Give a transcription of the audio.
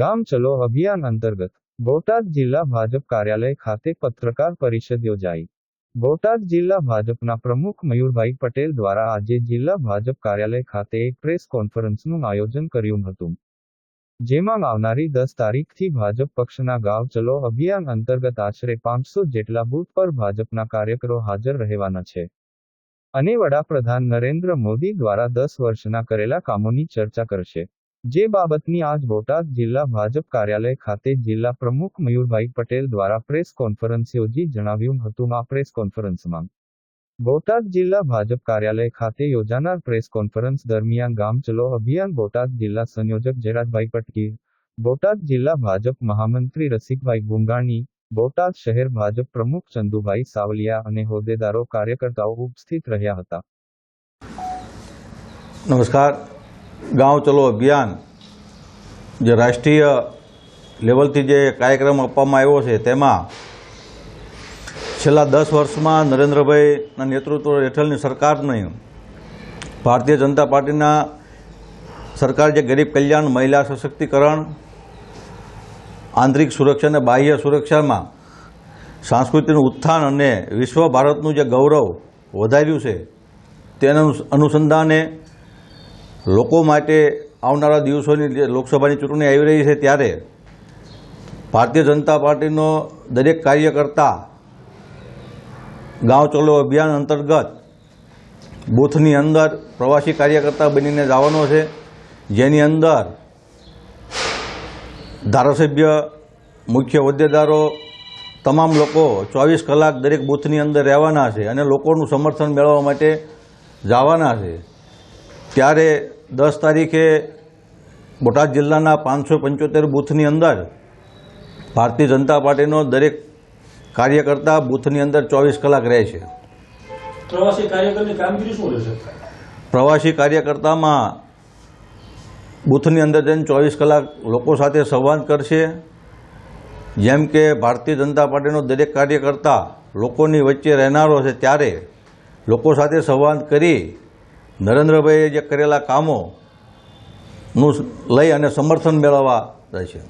ગામ ચલો અભિયાન અંતર્ગત બોટાદ જિલ્લા ભાજપ કાર્યાલય ખાતે પત્રકાર પરિષદ યોજાઈ. બોટાદ જિલ્લા ભાજપના પ્રમુખ મયુરભાઈ પટેલ દ્વારા આજે જિલ્લા ભાજપ કાર્યાલય ખાતે એક પ્રેસ કોન્ફરન્સનું આયોજન કર્યું હતું. જેમાં આવનારી દસ તારીખથી ભાજપ પક્ષના ગાવ ચલો અભિયાન અંતર્ગત આશરે પાંચસો જેટલા બૂથ પર ભાજપના કાર્યકરો હાજર રહેવાના છે. અને વડાપ્રધાન નરેન્દ્ર મોદી દ્વારા દસ વર્ષના કરેલા કામોની ચર્ચા કરશે. જે બાબતની આજ બોટાદ જિલ્લા ભાજપ કાર્યાલય ખાતે જિલ્લા પ્રમુખ મયુરભાઈ પટેલ દ્વારા પ્રેસ કોન્ફરન્સ યોજી જણાવ્યું હતું. આ પ્રેસ કોન્ફરન્સમાં બોટાદ જિલ્લા ભાજપ કાર્યાલય ખાતે યોજાનાર પ્રેસ કોન્ફરન્સ દરમિયાન ગામ ચલો અભિયાન બોટાદ જિલ્લા સંયોજક જયરાજભાઈ પટકીર, બોટાદ જિલ્લા ભાજપ મહામંત્રી રસિકભાઈ ગુંગાણી, બોટાદ શહેર ભાજપ પ્રમુખ ચંદુભાઈ સાવલિયા અને હોદ્દેદારો કાર્યકર્તાઓ ઉપસ્થિત રહ્યા હતા. નમસ્કાર. ગાંવ ચલો અભિયાન, જે રાષ્ટ્રીય લેવલથી જે કાર્યક્રમ આપવામાં આવ્યો છે, તેમાં છેલ્લા દસ વર્ષમાં નરેન્દ્રભાઈના નેતૃત્વ હેઠળની સરકારની ભારતીય જનતા પાર્ટીના સરકાર જે ગરીબ કલ્યાણ, મહિલા સશક્તિકરણ, આંતરિક સુરક્ષા અને બાહ્ય સુરક્ષામાં સાંસ્કૃતિકનું ઉત્થાન અને વિશ્વ ભારતનું જે ગૌરવ વધાર્યું છે, તેના અનુસંધાને લોકો માટે આવનારા દિવસોની લોકસભાની ચૂંટણી આવી રહી છે ત્યારે ભારતીય જનતા પાર્ટીનો દરેક કાર્યકર્તા ગાંવ ચલો અભિયાન અંતર્ગત બૂથની અંદર પ્રવાસી કાર્યકર્તા બનીને જવાનો છે, જેની અંદર ધારાસભ્ય, મુખ્ય હોદ્દેદારો, તમામ લોકો ચોવીસ કલાક દરેક બૂથની અંદર રહેવાના છે અને લોકોનું સમર્થન મેળવવા માટે જવાના છે. ત્યારે દસ તારીખે બોટાદ જિલ્લાના પાંચસો પંચોતેર બૂથની અંદર ભારતીય જનતા પાર્ટીનો દરેક કાર્યકર્તા બૂથની અંદર ચોવીસ કલાક રહે છે. પ્રવાસી કાર્યકરની કામગીરી શું રહેશે? પ્રવાસી કાર્યકર્તામાં બૂથની અંદર જઈને ચોવીસ કલાક લોકો સાથે સંવાદ કરશે. જેમ કે ભારતીય જનતા પાર્ટીનો દરેક કાર્યકર્તા લોકોની વચ્ચે રહેનારો છે ત્યારે લોકો સાથે સંવાદ કરી નરેન્દ્રભાઈએ જે કરેલા કામોનું લઈ અને સમર્થન મેળવવા રહેશે